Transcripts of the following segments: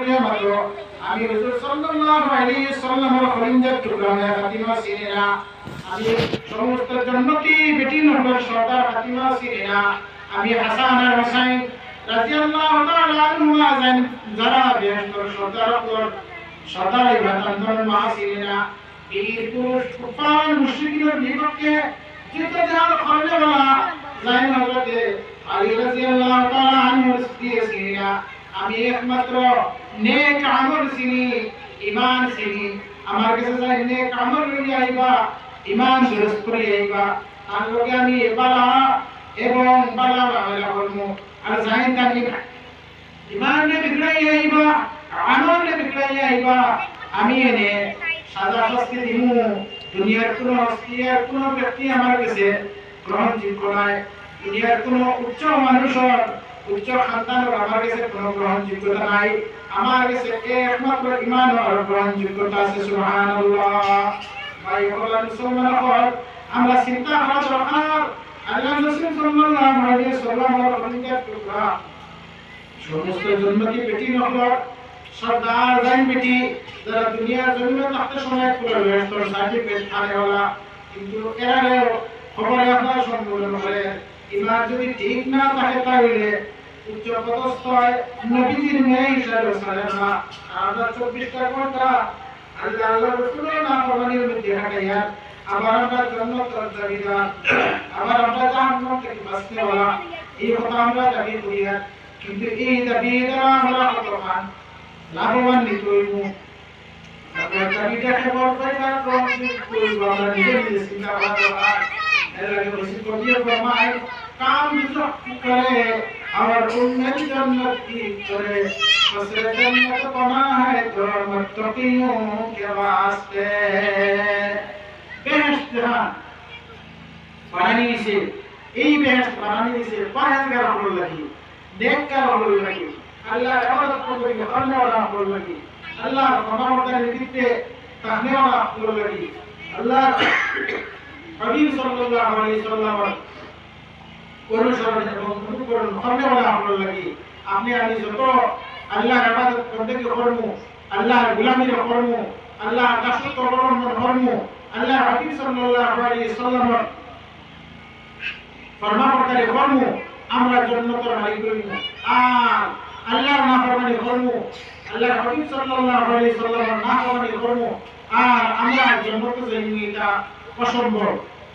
করিয়া মাত্র আমি হুজুর সাল্লাল্লাহু আলাইহি সাল্লামের খলিঞ্জার টুকরা মেয়ে ফাতিমা সিরিনা আমি সমস্ত জন্নতি বেটি নহর সর্দার ফাতিমা সিরিনা আমি হাসান আর হুসাইন রাদিয়াল্লাহু তাআলা আনহুমা জান যারা বেহেশতর সর্দার অকর সর্দার ইবাদতন মা সিরিনা বীর পুরুষ কুফার মুশরিকদের বিপক্ষে যুদ্ধ জাহাল করলে বলা জাইন আলী রাদিয়াল্লাহু তাআলা আনহু সিরিনা আমি একমাত্র নেক আমল চিনি ইমান চিনি। আমার কাছে যাই নেক আমল লই আইবা ইমান দুরুস্ত করে আইবা। তার লগে আমি বালা এবং বালা বালা করমু আর যাই তানি ইমান নে বিগড়াই আইবা, আমল নে বিগড়াই আইবা। আমি এনে সাজা শাস্তি দিমু। দুনিয়ার কোনো হস্তি আর কোনো ব্যক্তি আমার কাছে গ্রহণযোগ্য নয় দুনিয়ার কোনো উচ্চ মানুষের উচ্চ খানদানের আমার কাছে কোনো গ্রহণযোগ্যতা নাই। আমার কাছে একমাত্র ইমান আর গ্রহণযোগ্যতা আছে, সুবহানাল্লাহ। ভাই মুসলমান আমরা চিন্তা করা দরকার। সমস্ত জন্য থাকতে সময় করে ব্যস্ত, সার্টিফিকেট আনে কিন্তু এরাও খবরে ইমান যদি ঠিক না থাকে তাহলে উচ্চ পদস্থ হয় নবীজির মেয়ে হিসাবে চলে না আমরা চব্বিশটা ঘণ্টা আল্লাহ আল্লাহ রসুলের নাম প্রমাণের মধ্যে হাঁটাইয়া আবার আমরা জন্ম দাবিদার আবার আমরা জাহান্নাম থেকে বাঁচতে বলা এই কথা আমরা দাবি করিয়া কিন্তু এই দাবি দ্বারা আমরা কতখান লাভবান্বিত হইব তারপর দাবিটা কেবল পাইবার গ্রহণ করব আমরা নিজে নিজে চিন্তা করা দরকার এর আগে বসে কবির ফরমায় কাম বিচক করে और उम्मत जन्नत की करे फसल जन्नत बना है तो मुत्तकियों के वास्ते बेहश्त जहां বানানি দিছে এই বেহেশত বানানি দিছে পরহেজগার হলো লাগি নেককার হলো লাগি আল্লাহ ইবাদত করবে কি করনে ওয়ালা হলো লাগি আল্লাহ কমাওয়ার নিদিতে তাহনে ওয়ালা হলো লাগি আল্লাহ হাবিব সাল্লাল্লাহু আলাইহি সাল্লাম অনুসরণ এবং অনুকরণ করনে ওয়ালা হলো লাগি আপনি আমি যত আল্লাহর করতে কি করমু আল্লাহর গোলামির করমু আল্লাহর দাসত্ব অবলম্বন করমু আল্লাহ হাবিব সাল্লাল্লাহু আলাইহি সাল্লাম ফরমাবরদারি করমু আমরা জন্নতের মালিক হইব আর আল্লাহর নাফরমানি করমু আল্লাহর হাবিব সাল্লাল্লাহু আলাইহি সাল্লামের নাফরমানি করমু আর আমরা জন্নতে যাইব এটা অসম্ভব।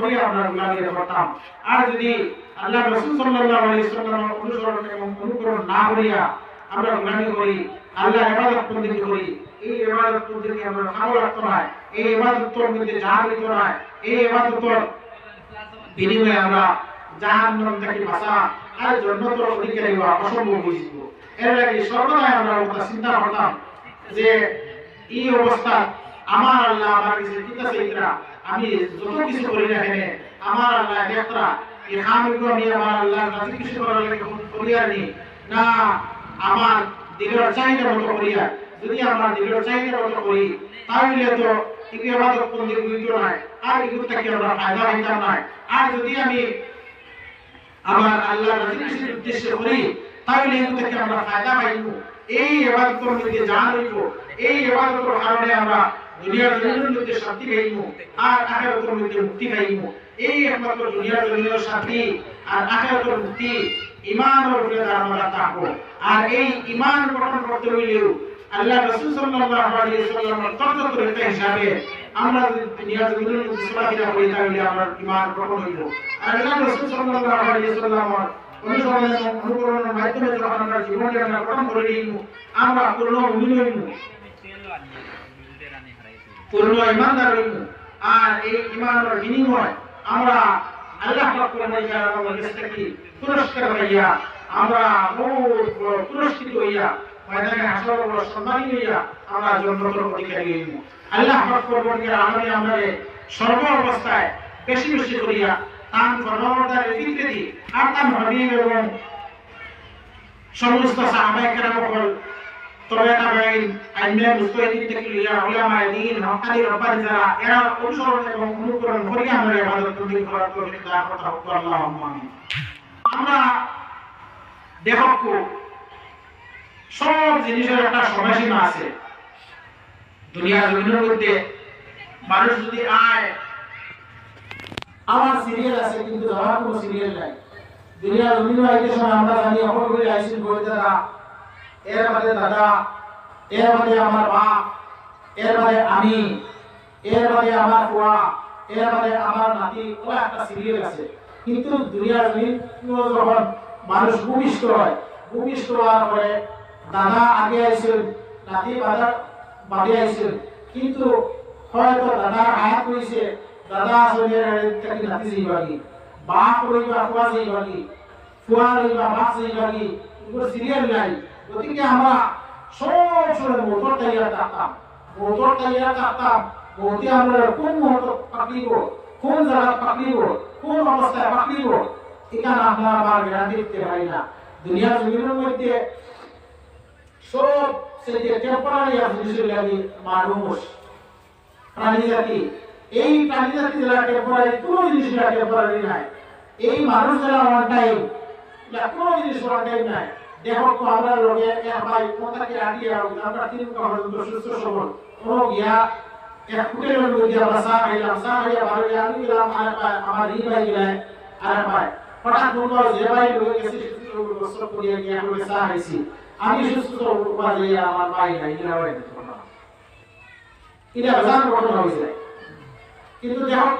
করে, আমরা গোলামি করতাম। আর যদি আল্লাহ রাসূল সাল্লাল্লাহু আলাইহি সাল্লামের অনুসরণ এবং অনুকরণ না করিয়া আমরা গোলামি করি, আল্লাহ ইবাদত বন্দেগী করি, এই ইবাদত বন্দেগী আমরা ভালো লাগতো না এই ইবাদতের মধ্যে জাহান হইতো না এই ইবাদতের বিনিময়ে আমরা জাহান্নাম থেকে বাঁচা আর জন্নতর অধিকারী হওয়া অসম্ভব বুঝিব। এর লাগে সর্বদাই আমরা কথা চিন্তা করতাম যে, এই অবস্থা আমার আল্লাহ আমার কাছে আছে ইকরা আমি যত কিছু করি না এখানে আমার আল্লাহ দেখরা এই খামগুলো আমি আমার আল্লাহ রাজি কিছু করার লাগে করিয়া নি না, আমার দিলের চাহিদা মতো করিয়া। যদি আমার দিলের চাহিদা মতো করি, তাহলে তো এই ইবাদত বন্দি হইতো না আর এগুলো থেকে আমরা ফায়দা হইতাম না? আর যদি আমি আমার আল্লাহ রাজির উদ্দেশ্যে করি, তাহলে এগুলো থেকে আমরা ফায়দা পাইব এই ইবাদতের মধ্যে জান হইব। এই ইবাদতের কারণে আমরা দুনিয়ার জমিনের মধ্যে শান্তি পাইব আর আখিরাতের মধ্যে মুক্তি পাইব এই একমাত্র দুনিয়ার জমিনের শান্তি, আর আখিরাতের মুক্তি ইমানের উপরে আমরা থাকব আর এই ইমান গঠন করতে হইলেও আল্লাহ রাসূল সাল্লাল্লাহু আলাইহি সাল্লামের তরিকা হিসাবে আমরা দুনিয়ার জমিনের মধ্যে চলাফেরা করি, তাহলে আমার ইমান গঠন হইব। আর আল্লাহ রাসূল সাল্লাল্লাহু আলাইহি সাল্লামের অনুসরণ এবং অনুকরণের মাধ্যমে যখন আমরা জীবনকে গঠন করে নিব আমরা পূর্ণ মুমিন হইব পূর্ণ ইমানদার আর এই ইমানের বিনিময় আমরা আল্লাহ পুরস্কার পাইয়া আমরা পুরস্কৃত হইয়া হইয়া আমরা সর্ব অবস্থায় বেশি বেশি করিয়া তান ফরমাবর্তার ফিরতে দিই আর তান হাবিব এবং সমস্ত হল তবে তাবেইন আইনে মুস্তাহিদ আছে। দুনিয়ার জমিনের মধ্যে মানুষ যদি আয়, আমার সিরিয়াল আছে, কিন্তু আমার কোনো সিরিয়াল নাই। দুনিয়ার জমিন আইতে সময় আমরা জানি অপর করে করে দাদা এর বাদে দাদা, এর বাদে আমার বাপ এর বাদে আমি, এর বাদে আমার ফুয়া এর বাদে আমার নাতি ও একটা সিরিয়াল আছে কিন্তু দুনিয়ার যখন মানুষ ভূমিষ্ঠ হয়। ভূমিষ্ঠ হওয়ার পরে দাদা আগে আইসেন নাতি বাদা বাদে আইসেন কিন্তু হয়তো দাদার হায়াত হয়েছে দাদা আসলে নাতি যাইবাগি বাপ রইবা ফুয়া যাইবাগি ফুয়া রইবা, বাপ এগুলো সিরিয়াল নাই। গতিকে আমরা সব সময় মোটর টাইয়ার থাকতাম মোটর টাইয়ার থাকতাম বলতে আমরা কোন মুহূর্ত পাকলিব কোন জায়গা পাকলিব কোন অবস্থায় পাকলিব এখানে আমরা আমার গ্যারান্টি দিতে পারি না। দুনিয়ার জমিনের মধ্যে সব সে যে টেম্পোরারি লাগে মানুষ প্রাণী জাতি। এই প্রাণী জাতি যারা টেম্পোরারি কোনো জিনিস টেম্পোরারি নাই। এই মানুষ যারা ওয়ান টাইম কোনো জিনিস ওয়ান টাইম নাই। দেখো তো আমরা লোকে এক ভাই কোথাকে আগে আমরা তিন পর্যন্ত সুস্থ সবল। কোনো গিয়া এক কুটের মধ্যে আমরা সা খাইলাম সা খাইয়া ভালো গিয়া আমি গেলাম, আর আমার ই ভাই গেলাম আর ভাই হঠাৎ মনে যে ভাই লোকে গেছে বস্ত্র করিয়া গিয়া আমি সা খাইছি। আমি সুস্থ বাজে আমার ভাই নাই গেলা হয় এটা বাজার ঘটনা হয়েছে। কিন্তু দেখো